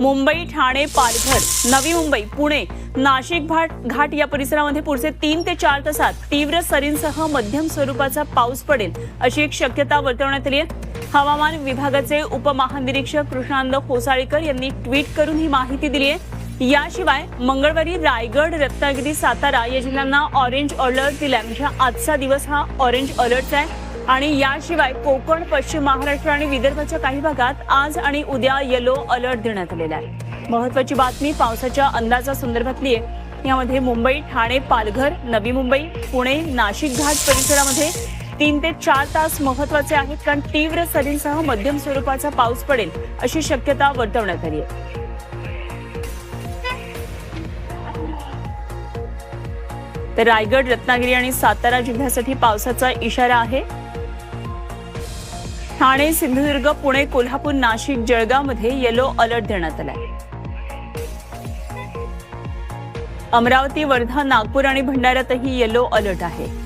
मुंबई ठाणे पालघर नवी मुंबई पुणे नाशिक भाट घाट या परिसरामध्ये पुढचे तीन ते चार तासात तीव्र सरींसह मध्यम स्वरूपाचा पाऊस पडेल अशी एक शक्यता वर्तवण्यात आली आहे. हवामान विभागाचे उपमहानिरीक्षक कृष्णानंद होसाळीकर यांनी ट्विट करून ही माहिती दिली आहे. याशिवाय मंगळवारी रायगड रत्नागिरी सातारा या जिल्ह्यांना ऑरेंज अलर्ट दिलाय. म्हणजे आजचा दिवस हा ऑरेंज अलर्टचा आहे. आणि याशिवाय कोकण पश्चिम महाराष्ट्र आणि विदर्भाच्या काही भागात आज आणि उद्या येलो अलर्ट देण्यात आलेला आहे. महत्वाची बातमी पावसाच्या अंदाजा संदर्भातली आहे. यामध्ये मुंबई ठाणे पालघर नवी मुंबई पुणे नाशिक घाट परिसरामध्ये तीन ते चार तास महत्त्वाचे आहेत कारण तीव्र सरींसह मध्यम स्वरूपाचा पाऊस पडेल अशी शक्यता वर्तवण्यात आली आहे. तर रायगड रत्नागिरी आणि सातारा जिल्ह्यासाठी पावसाचा इशारा आहे. ठाणे सिंधुदुर्ग पुणे कोल्हापूर नाशिक जळगावमध्ये येलो अलर्ट देण्यात आलाय. अमरावती वर्धा नागपूर आणि भंडाऱ्यातही येलो अलर्ट आहे.